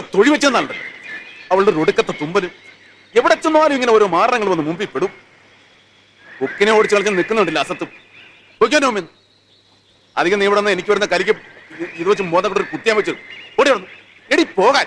ഒറ്റ തൊഴി വെച്ചെന്നുണ്ട് അവളുടെ ഒടുക്കത്തെ തുമ്പലും. എവിടെ ചെന്നാലും ഇങ്ങനെ ഓരോ മാറങ്ങൾ വന്ന് മുമ്പിൽ പെടും. ബുക്കിനെ ഓടിച്ച് കളിച്ച് നിൽക്കുന്നുണ്ടില്ല അസത്തും. അധികം നീ ഇവിടെ നിന്ന് എനിക്ക് വരുന്ന കരിക്ക് ഇത് വെച്ച് മോതപ്പെട്ടൊരു കുത്തിയാൻ വെച്ചു ഓടി എടി പോകാൻ.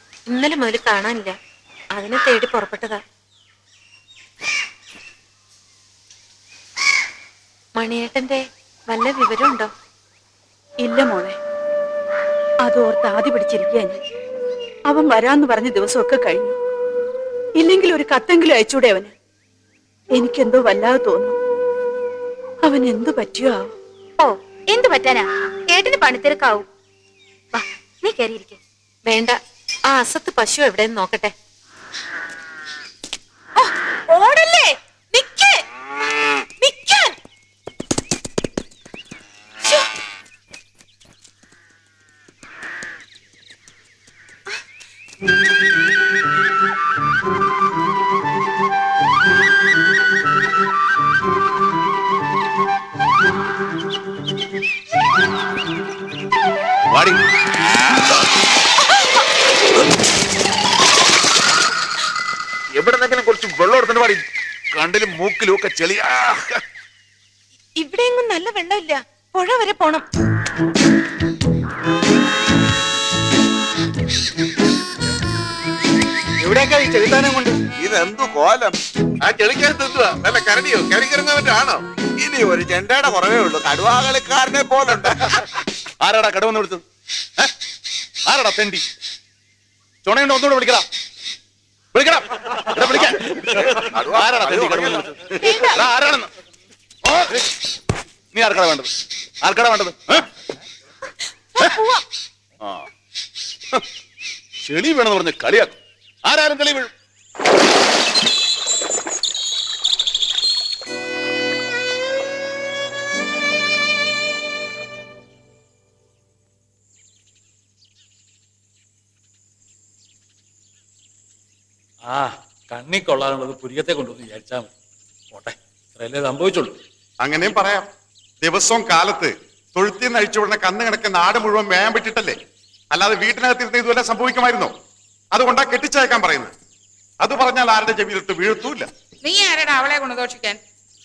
ഇന്നലെ മുതൽ കാണാനില്ല. അതിനെ തേടി പുറപ്പെട്ടതാ. മണിയേട്ടന്റെ വല്ല വിവരമുണ്ടോ? ഇല്ല മോളെ. അതോർത്ത് ആദ്യ പിടിച്ചിരിക്കുക ഞാൻ. അവൻ വരാന്ന് പറഞ്ഞ ദിവസമൊക്കെ കഴിഞ്ഞു. ഇല്ലെങ്കിൽ ഒരു കത്തെങ്കിലും അയച്ചൂടെ അവന്? എനിക്കെന്തോ വല്ലാതെ തോന്നുന്നു. അവൻ എന്തു പറ്റിയോ ആവോ? ഓ എന്ത് പറ്റാനാ? ഏട്ടന് പണിത്തിരക്കാവും. വാ നീ കയറിയിരിക്കെ വേണ്ട. ആ അസത്ത് പശു എവിടെയെന്ന് നോക്കട്ടെ. എവിടെ നിന്നെങ്കിലും കുറച്ച് വെള്ളം എടുത്തിട്ട് പാടി കണ്ടിലും മൂക്കിലും ഒക്കെ ചെളി. ഇവിടെയെങ്ങും നല്ല വെള്ളമില്ല. പുഴ വരെ പോണം. എവിടേക്കാ ഈ കൊണ്ട്? ഇതെന്തു കോലം? ആ ചെളിക്കകത്ത് എന്തുവാ നല്ല കരടിയോ? കരടിക്കിറങ്ങാൻ ഇനി ഒരു ചെണ്ടയുടെ കുറവേ ഉള്ളൂ. കടുവാകളിക്കാരനെ പോലുണ്ട്. ആരാടാ കടുവന്ന് വിളിച്ചത്? ആരാടാ തെണ്ടി? ചുണയുണ്ടോ ഒന്നുകൂടെ വിളിക്കടാ. വിളിക്കണം. എടാ, വിളിക്കാൻ. ആരാണെന്ന്? നീ ആർക്കട വേണ്ടത്? ആർക്കട വേണ്ടത്? ആ. ചെളി വേണമെന്ന് പറഞ്ഞ് കളിയാക്കും. ആരാരും കളി വീഴും. ആ കണ്ണി കൊള്ളാനുള്ളത് പുരികത്തെ കൊണ്ടുവന്ന് വിചാരിച്ചാ മതി. പോട്ടെ ഇത്രയല്ലേ സംഭവിച്ചുള്ളൂ. അങ്ങനെയും പറയാം. ദിവസവും കാലത്ത് തൊഴുത്തിൽ നിന്ന് അഴിച്ചുവിടുന്ന കന്ന് കണക്ക് നാട് മുഴുവൻ വേഗം വിട്ടിട്ടല്ലേ അല്ലാതെ വീട്ടിനകത്തിരുന്ന് ഇതുവരെ സംഭവിക്കുമായിരുന്നോ? അതുകൊണ്ടാ കെട്ടിച്ചയക്കാൻ പറയുന്നത്. അത് പറഞ്ഞാൽ ആരുടെ ചെവിയിലിട്ട് വീഴ്ത്തൂല്ല നീ ആരടാ അവളെ ഗുണദോഷിക്കാൻ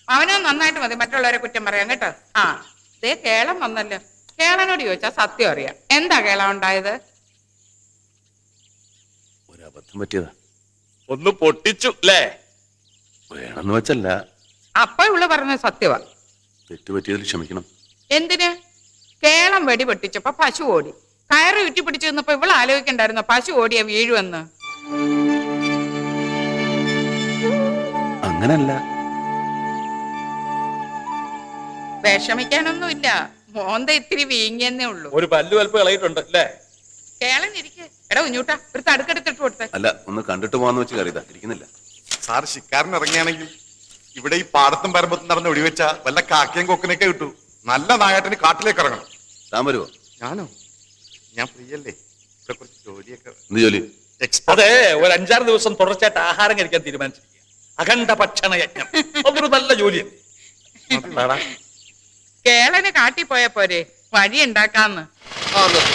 അവനോ നന്നായിട്ട് മതി മറ്റുള്ളവരെ കുറ്റം പറയാൻ കേട്ടോ? ആ ദേ കേളം വന്നല്ലോ. കേളനോട് ചോദിച്ചാ സത്യം അറിയാം. എന്താ കേളം ഉണ്ടായത്? ഒരു അബദ്ധം പറ്റിയതാ. ഒന്ന് പൊട്ടിച്ചു അല്ലേ വേണമെന്ന് വെച്ചല്ല. അപ്പ ഇവിടെ പറഞ്ഞ സത്യവാ. തെറ്റുപറ്റിയതിൽ ക്ഷമിക്കണം. എന്തിന്? കേളം വെടി പൊട്ടിച്ചപ്പോ പശു ഓടി. കയറ് ചുറ്റി പിടിച്ചു നിന്നപ്പോ ഇവൾ ആലോചിക്കണ്ടായിരുന്നോ പശു ഓടിയ വീഴുവെന്ന്? അങ്ങനല്ല. വിഷമിക്കാനൊന്നുമില്ല. മോന്ത ഇത്തിരി വീങ്ങിയെന്നേ ഉള്ളൂ. ഒരു പല്ലു വൽപ്പ് കളയിട്ടുണ്ട് അല്ലേ കേളൻ ഇരിക്കെ എടാ കുഞ്ഞൂട്ടാ ഒരു തടുക്കെടുത്തിട്ട് കൊടുത്തേ. അല്ല ഒന്ന് കണ്ടിട്ട് പോവാന്ന് വെച്ച് ഇരിക്കുന്നില്ല. സാർ ശിക്കാരൻ ഇറങ്ങിയാണെങ്കിൽ ഇവിടെ ഈ പാടത്തും പരമ്പത്തും നടന്ന് ഒടിവെച്ച വല്ല കാക്കയും കൊക്കിനൊക്കെ കിട്ടൂ നല്ല നായാട്ടിന് കാട്ടിലേക്ക് ഇറങ്ങണം. താൻ വരുവോ? ഞാനോ? ഞാൻ ഫ്രീ അല്ലേ ഇവിടെ കുറച്ച് ജോലിയൊക്കെ എന്ത് ജോലി? എക്സ്ട്രാ അതെ ഒരു അഞ്ചാറ് ദിവസം തുടർച്ചയായിട്ട് ആഹാരം കഴിക്കാൻ തീരുമാനിച്ചിരിക്കുക അഖണ്ഡ ഭക്ഷണ യജ്ഞം. അതൊരു നല്ല ജോലിയാണ് കേളന് കാട്ടി പോയ പോരെ വഴി ഉണ്ടാക്കാന്ന് ആ നിർത്ത്.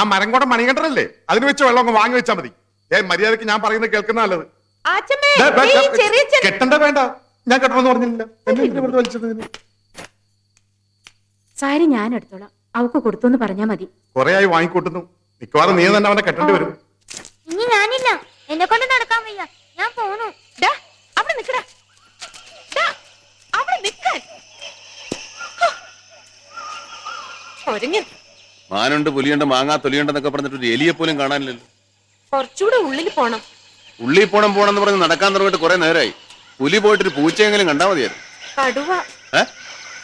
ആ മരംകോട മണികണ്ഠനല്ലേ? അതിന് വെച്ച് വെള്ളം അങ്ങ് വാങ്ങി വെച്ചാൽ മതി. ഏ മര്യാദയ്ക്ക് ഞാൻ പറയുന്നത് കേൾക്കുന്ന നല്ലത്. കെട്ടണ്ട വേണ്ട. ഞാൻ കെട്ടണമെന്ന് പറഞ്ഞില്ല വലിച്ചത് സാരി ഞാൻ എടുത്തോളാം. അവക്ക് കൊടുത്തു പറഞ്ഞാ മതി. കൊറേ ആയി വാങ്ങിക്കൂട്ടുന്നു. മിക്കവാറും നീ തന്നെ അവനെ കെട്ടേണ്ടി വരും. ഇനി ഞാനില്ല. എന്നെ കൊണ്ട് നടക്കാൻ വയ്യ. ഞാൻ പോണു അവിടെ നിക്കടാ അവിടെ നിക്കാൻ ഹോ. മാനുണ്ട് പുലിയുണ്ട് മാങ്ങാ തൊലിയുണ്ടെന്നൊക്കെ പറഞ്ഞിട്ട് ഒരു എലിയെ പോലും കാണാനില്ലല്ലോ. കുറച്ചുകൂടെ ഉള്ളിൽ പോണം. ഉള്ളിൽ പോണം പോണം എന്ന് പറഞ്ഞ് നടക്കാൻ തുടങ്ങിയിട്ട് കുറെ നേരമായി പുലി പോയിട്ട് ഒരു പൂച്ചയെങ്കിലും കണ്ടാ മതിയായിരുന്നു. കടുവ. ഏ?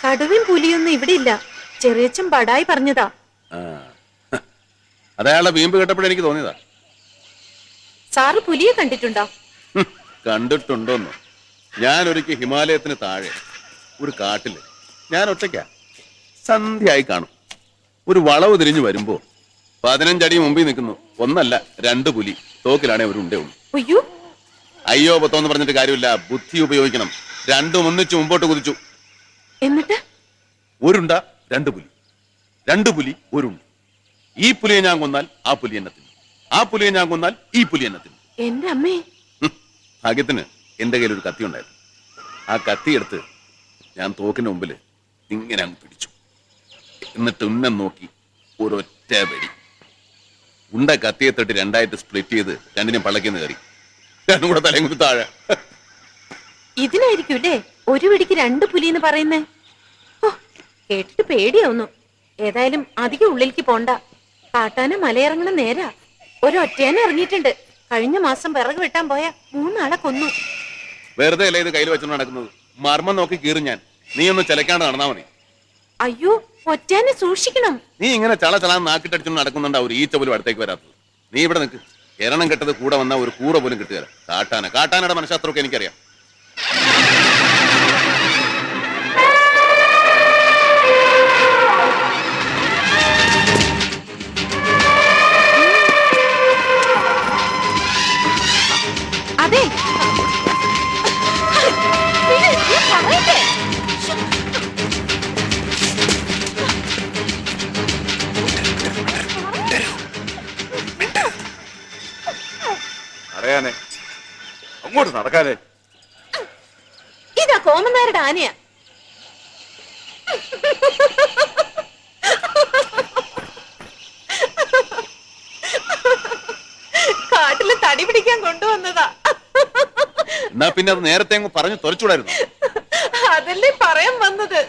കടുവയും പുലിയൊന്നും ഇവിടെ ഇല്ല. ചെറിയച്ചൻ ബടായി പറഞ്ഞതാ. ആ. വീമ്പ് കേട്ടപ്പോഴേ എനിക്ക് തോന്നിയതാ. സാറ് പുലിയെ കണ്ടിട്ടുണ്ടോ? കണ്ടിട്ടുണ്ടോന്ന് കണ്ടിട്ടുണ്ടോന്നോ. ഞാൻ ഒരിക്കൽ ഹിമാലയത്തിന് താഴെ ഒരു കാട്ടിൽ ഞാൻ ഒറ്റയ്ക്കാ സന്ധ്യയായി കാണും. ഒരു വളവ് തിരിഞ്ഞു വരുമ്പോ പതിനഞ്ചടി മുമ്പിൽ നിൽക്കുന്നു. ഒന്നല്ല രണ്ട് പുലി. തോക്കിലാണെ ഒരു ഉണ്ടേ ഉള്ളൂ. അയ്യോ. അയ്യോ പൊത്തോന്ന് പറഞ്ഞിട്ട് കാര്യമില്ല. ബുദ്ധി ഉപയോഗിക്കണം. രണ്ടും ഒന്നിച്ച് മുമ്പോട്ട് കുതിച്ചു. എന്നിട്ട്? ഒരുണ്ട രണ്ട് പുലി. രണ്ട് പുലി ഒരുണ്ട് ഈ പുലിയെ ഞാൻ കൊന്നാൽ ആ പുലി എന്നെ തിന്നും. ആ പുലിയെ ഞാൻ കൊന്നാൽ ഈ പുലി എന്നെ തിന്നും. എന്റെ അമ്മേ. ഹും, ഭാഗ്യത്തിന് എന്റെ കയ്യിൽ ഒരു കത്തി ഉണ്ടായിരുന്നു. ആ കത്തി എടുത്ത് ഞാൻ തോക്കിന് മുമ്പിൽ ഇങ്ങനെ അങ്ങ് പിടിച്ചു. എന്നിട്ട് ഉന്നം നോക്കി. ഒരൊറ്റ വെടി. ഉണ്ട കത്തിയെ തൊട്ട് രണ്ടായിട്ട് സ്പ്ലിറ്റ് ചെയ്ത് രണ്ടിനും പള്ളക്കിന്ന് കയറി. രണ്ടും കൂടെ തലയും കൂടി താഴെ. ഇതിനായിരിക്കും അല്ലേ ഒരു വെടിക്ക് രണ്ട് പുലി എന്ന് പറയുന്നേ. ഓ കേട്ടിട്ട് പേടിയാവുന്നു. ഏതായാലും അധികം ഉള്ളിലേക്ക് പോണ്ട. കാട്ടാന മലയിറങ്ങണ നേരാ. ഒരൊറ്റേനെ ഇറങ്ങിയിട്ടുണ്ട്. കഴിഞ്ഞ മാസം വിറക് വെട്ടാൻ പോയ മൂന്നാളെ കൊന്നു. വെറുതെ അല്ലേ ഇത് കയ്യിൽ വെച്ചോണ്ട് നടക്കുന്നത്? മർമ്മം നോക്കി കീറും ഞാൻ. നീ ഒന്ന് ചിലക്കാണ്ട് നടന്നാ മതി. അയ്യോ ഒറ്റയാനെ സൂക്ഷിക്കണം. നീ ഇങ്ങനെ ചള ചള നാക്കിട്ടടിച്ചു നടക്കുന്നുണ്ട് ഒരു ഈച്ച പോലും അടുത്തേക്ക് വരാത്തത്. നീ ഇവിടെ നിൽക്ക് എരണം കെട്ടത് കൂടെ വന്ന ഒരു കൂറ പോലും കിട്ടുകയില്ല. കാട്ടാന. കാട്ടാനയുടെ മനഃശാസ്ത്രമൊക്കെ എനിക്കറിയാം. നടക്കാനേ. ഇതാ കോമന്നാരുടെ ആനയാ. കാട്ടിൽ തടി പിടിക്കാൻ കൊണ്ടുവന്നതാ. എന്നാ പിന്നെ അത് നേരത്തെ അങ്ങ് പറഞ്ഞു തുറച്ചുകൂടായിരുന്നു അതല്ലേ പറയാൻ വന്നത്.